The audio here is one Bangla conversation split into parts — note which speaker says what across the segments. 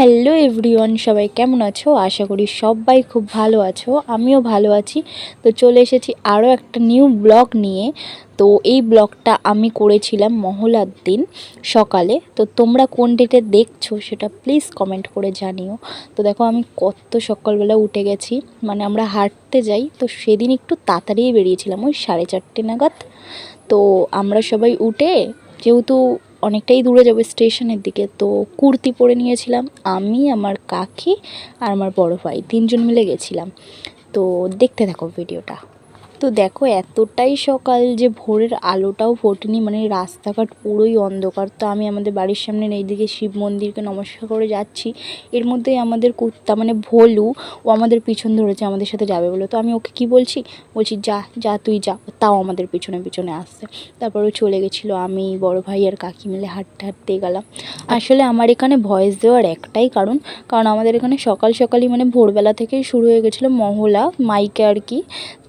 Speaker 1: হ্যালো এভরিওয়ান, সবাই কেমন আছো? আশা করি সবাই খুব ভালো আছো, আমিও ভালো আছি। তো চলে এসেছি আরও একটা নিউ ব্লগ নিয়ে। তো এই ব্লগটা আমি করেছিলাম মহলার দিন সকালে। তো তোমরা কোন ডেটে দেখছ সেটা প্লিজ কমেন্ট করে জানিও। তো দেখো আমি কত সকালবেলা উঠে গেছি মানে আমরা হাঁটতে যাই। তো সেদিন একটু তাড়াতাড়ি বেরিয়েছিলাম, ওই সাড়ে চারটে নাগাদ। তো আমরা সবাই উঠে, যেহেতু অনেকটাই দূরে যাবে স্টেশনের দিকে। তো কুর্তি পরে নিয়েছিলাম, আমি, আমার কাকি আর আমার বড় ভাই, তিনজন মিলে গেছিলাম। তো দেখতে থাকো ভিডিওটা। তো দেখো, এতটাই সকাল যে ভোরের আলোটাও ফোটেনি মানে রাস্তাঘাট পুরোই অন্ধকার। তো আমি আমাদের বাড়ির সামনে এইদিকে শিব মন্দিরকে নমস্কার করে যাচ্ছি। এর মধ্যেই আমাদের কুত্তা মানে ভোলু, ও আমাদের পিছন ধরেছে, আমাদের সাথে যাবে বলে। তো আমি ওকে কি বলছি? বলছি, যা যা, তুই যা। তাও আমাদের পিছনে পিছনে আসছে। তারপর ও চলে গেছিল, আমি, বড় ভাই আর কাকি মিলে হাঁটতে হাঁটতে গেলাম। আসলে আমার এখানে ভয়েস দেওয়ার একটাই কারণ কারণ আমাদের এখানে সকাল সকালই মানে ভোরবেলা থেকেই শুরু হয়ে গেছিল মহলা, মাইকে আর কি।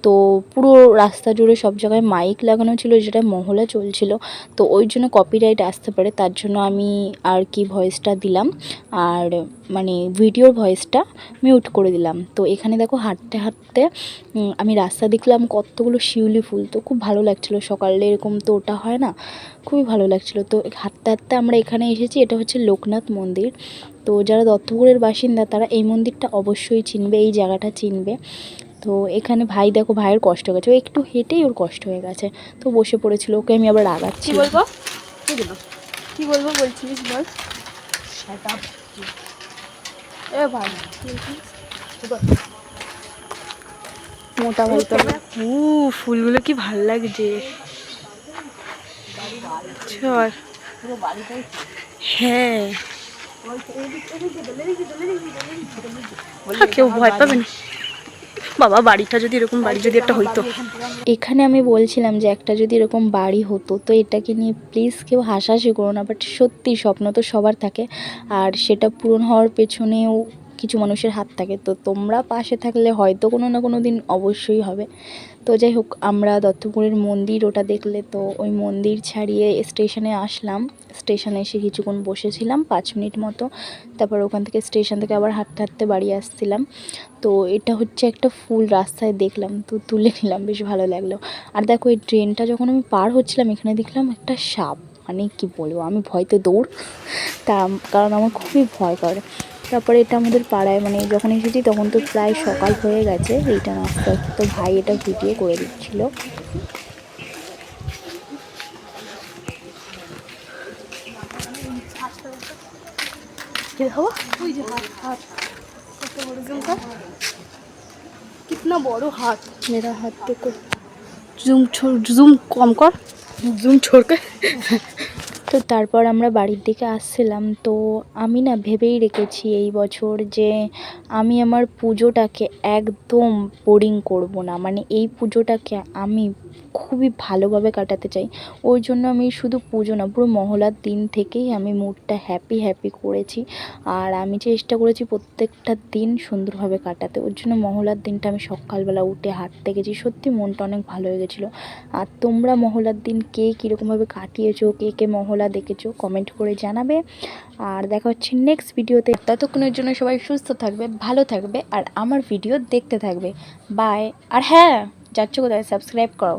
Speaker 1: তো পুরো রাস্তা জুড়ে সব জায়গায় মাইক লাগানো ছিল, যেটা মহলা চলছিল। তো ওই জন্য কপিরাইট আসতে পারে, তার জন্য আমি আর কি ভয়েসটা দিলাম। আর মানে ভিডিওর ভয়েসটা মিউট করে দিলাম। তো এখানে দেখো হাঁটতে হাঁটতে আমি রাস্তা দেখলাম কতগুলো শিউলি ফুল। তো খুব ভালো লাগছিল। সকালে এরকম তো ওটা হয় না, খুবই ভালো লাগছিল। তো হাঁটতে হাঁটতে আমরা এখানে এসেছি, এটা হচ্ছে লোকনাথ মন্দির। তো যারা দত্তপুরের বাসিন্দা, তারা এই মন্দিরটা অবশ্যই চিনবে, এই জায়গাটা চিনবে। তো এখানে ভাই দেখো ভাইয়ের কষ্ট হয়ে গেছে। ও একটু হেঁটেই ওর কষ্ট হয়ে গেছে। তো বসে পড়েছিল ওকে আমি আবার রাগাচ্ছি
Speaker 2: কি বলব? কি বলব বলছিলিস বল? এ ভাই
Speaker 1: মোটা ভাই তো।
Speaker 2: ও ফুলগুলো কি ভালো লাগছে। চল। হ্যাঁ কেউ ভয় পাবে না। বাবা, বাড়িটা যদি এরকম বাড়ি যদি একটা হইতো।
Speaker 1: এখানে আমি বলছিলাম যে একটা যদি এরকম বাড়ি হতো, তো এটাকে নিয়ে প্লিজ কেউ হাসাহাসি করো না বাট সত্যি স্বপ্ন তো সবার থাকে। আর সেটা পূরণ হওয়ার পেছনেও কিছু মানুষের হাত থাকে। তো তোমরা পাশে থাকলে হয়তো কোনো না কোনো দিন অবশ্যই হবে। তো যাই হোক, আমরা দত্তপুরের মন্দির ওটা দেখলে তো ওই মন্দির ছাড়িয়ে স্টেশনে আসলাম। স্টেশনে এসে কিছুক্ষণ বসেছিলাম, পাঁচ মিনিট মতো। তারপর ওখান থেকে স্টেশন থেকে আবার হাঁটতে হাঁটতে বাড়ি আসছিলাম। তো এটা হচ্ছে একটা ফুল রাস্তায় দেখলাম, তো তুলে নিলাম, বেশ ভালো লাগল। আর দেখো, এই ট্রেনটা যখন আমি পার হচ্ছিলাম, এখানে দেখলাম একটা সাপ। মানে কি বলব, আমি ভয়তে দৌড়। তা, কারণ আমার খুবই ভয় করে। তারপরে এটা আমাদের পাড়ায় মানে যখন এসেছি তখন তো প্রায় সকাল হয়ে গেছে এইটা নাস্তা তো ভাই এটা ভিডিও করে দিচ্ছিল।
Speaker 2: কত বড় জুম কিতনা বড় হাত।
Speaker 1: মেরা তো তারপর আমরা বাড়ির দিকে আসছিলাম। তো আমি না ভেবেই রেখেছি এই বছর যে আমি আমার পুজোটাকে একদম বোরিং করব না। মানে এই পুজোটাকে আমি খুবই ভালোভাবে কাটাতে চাই। ওই জন্য আমি শুধু পুজো না, পুরো মহলার দিন থেকেই আমি মুডটা হ্যাপি হ্যাপি করেছি। আর আমি চেষ্টা করেছি প্রত্যেকটা দিন সুন্দরভাবে কাটাতে। ওর জন্য মহলার দিনটা আমি সকালবেলা উঠে হাঁটতে গেছি। সত্যি মনটা অনেক ভালো হয়ে গেছিল। আর তোমরা মহলার দিন কে কীরকমভাবে কাটিয়েছো, কে কে মহলা দেখেছ কমেন্ট করে জানাবে। আর দেখা হচ্ছে নেক্সট ভিডিওতে ততক্ষণের জন্য সবাই সুস্থ থাকবে, ভালো থাকবে, আর আমার ভিডিও দেখতে থাকবে। বাই আর হ্যাঁ! যাচ্ছ কোথায়? সাবস্ক্রাইব করো।